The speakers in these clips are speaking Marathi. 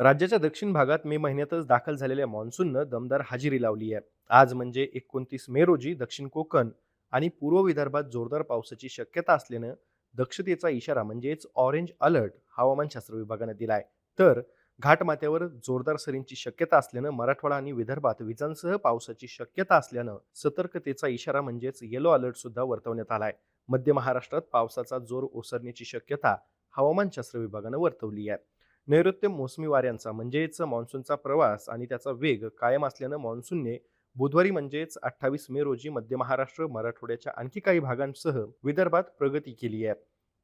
राज्याच्या दक्षिण भागात मे महिन्यातच दाखल झालेल्या मान्सूननं दमदार हजेरी लावली आहे. आज म्हणजे एकोणतीस मे रोजी दक्षिण कोकण आणि पूर्व विदर्भात जोरदार पावसाची शक्यता असल्यानं दक्षतेचा इशारा म्हणजेच ऑरेंज अलर्ट हवामानशास्त्र विभागानं दिलाय. तर घाटमाथ्यावर जोरदार सरींची शक्यता असल्यानं मराठवाडा आणि विदर्भात विजांसह पावसाची शक्यता असल्यानं सतर्कतेचा इशारा म्हणजेच येलो अलर्ट सुद्धा वर्तवण्यात आलाय. मध्य महाराष्ट्रात पावसाचा जोर ओसरण्याची शक्यता हवामानशास्त्र विभागानं वर्तवली आहे. नैऋत्य मोसमी वाऱ्यांचा म्हणजेच मान्सूनचा प्रवास आणि त्याचा वेग कायम असल्यानं मान्सूनने बुधवारी म्हणजेच अठ्ठावीस मे रोजी मध्य महाराष्ट्र मराठवाड्याच्या आणखी काही भागांसह विदर्भात प्रगती केली आहे.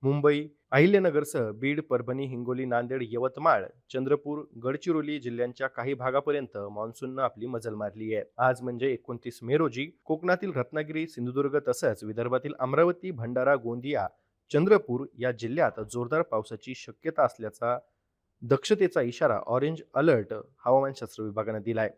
मुंबई अहिल्यानगरसह बीड परभणी हिंगोली नांदेड यवतमाळ चंद्रपूर गडचिरोली जिल्ह्यांच्या काही भागापर्यंत मान्सूननं आपली मजल मारली आहे. आज म्हणजे एकोणतीस मे रोजी कोकणातील रत्नागिरी सिंधुदुर्ग तसंच विदर्भातील अमरावती भंडारा गोंदिया चंद्रपूर या जिल्ह्यात जोरदार पावसाची शक्यता असल्याचा दक्षतेचा इशारा ऑरेंज अलर्ट हवामानशास्त्र विभागानं दिलाय.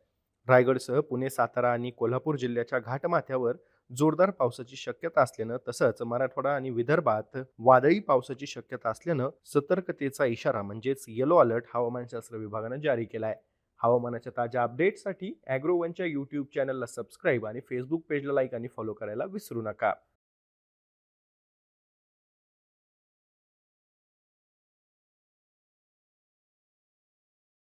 रायगडसह पुणे सातारा आणि कोल्हापूर जिल्ह्याच्या घाटमाथ्यावर जोरदार पावसाची शक्यता असल्यानं तसंच मराठवाडा आणि विदर्भात वादळी पावसाची शक्यता असल्यानं सतर्कतेचा इशारा म्हणजेच येलो अलर्ट हवामानशास्त्र विभागानं जारी केला आहे हवामानाच्या ताज्या अपडेटसाठी अॅग्रोवनच्या यूट्यूब चॅनलला सबस्क्राईब आणि फेसबुक पेजला लाईक आणि फॉलो करायला विसरू नका.